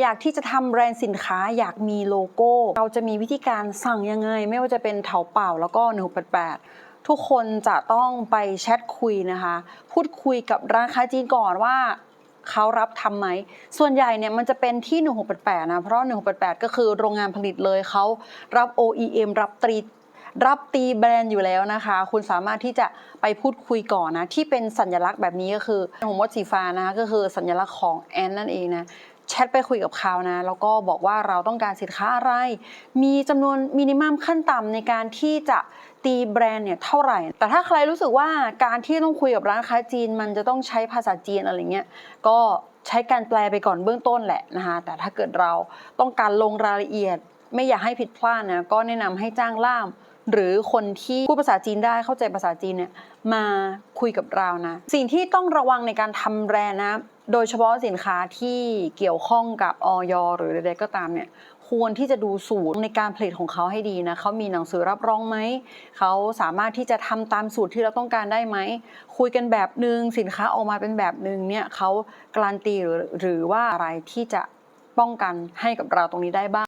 อยากที่จะทำแบรนด์สินค้าอยากมีโลโก้ เราจะมีวิธีการสั่งยังไง ไม่ว่าจะเป็นเถาเป่าแล้วก็1688ทุกคนจะต้องไปแชทคุยนะคะ พูดคุยกับร้านค้าจีนก่อนว่าเขารับทำไหม ส่วนใหญ่เนี่ยมันจะเป็นที่ 1688 นะ เพราะ 1688 ก็คือโรงงานผลิตเลยเขารับ OEM รับตรี รับตีแบรนด์อยู่แล้วนะคะ คุณสามารถที่จะไปพูดคุยก่อนนะ ที่เป็นสัญลักษณ์แบบนี้ก็คือผมว่าสีฟ้านะคะก็คือสัญลักษณ์ของแอนนั่นเองนะแชทไปคุยกับเขานะ แล้วก็บอกว่าเราต้องการสินค้าอะไร มีจำนวนมินิมัมขั้นต่ำในการที่จะตีแบรนด์เนี่ยเท่าไหร่ แต่ถ้าใครรู้สึกว่าการที่ต้องคุยกับร้านค้าจีน มันจะต้องใช้ภาษาจีนอะไรเงี้ย ก็ใช้การแปลไปก่อนเบื้องต้นแหละนะคะแต่ถ้าเกิดเราต้องการลงรายละเอียด ไม่อยากให้ผิดพลาดนะก็แนะนำให้จ้างล่าม หรือคนที่พูดภาษาจีนได้เข้าใจภาษาจีนเนี่ยมาคุยกับเรานะ สิ่งที่ต้องระวังในการทำแบรนด์นะ โดยเฉพาะสินค้าที่เกี่ยวข้องกับออยหรือใดๆก็ตามเนี่ยควรที่จะดูสูตรในการผลิตของเขาให้ดีนะเขามีหนังสือรับรองไหม เขาสามารถที่จะทำตามสูตรที่เราต้องการได้ไหม คุยกันแบบหนึ่งสินค้าออกมาเป็นแบบหนึ่งเนี่ยเขาการันตีหรือหรือว่าอะไรที่จะป้องกันให้กับเราตรงนี้ได้บ้าง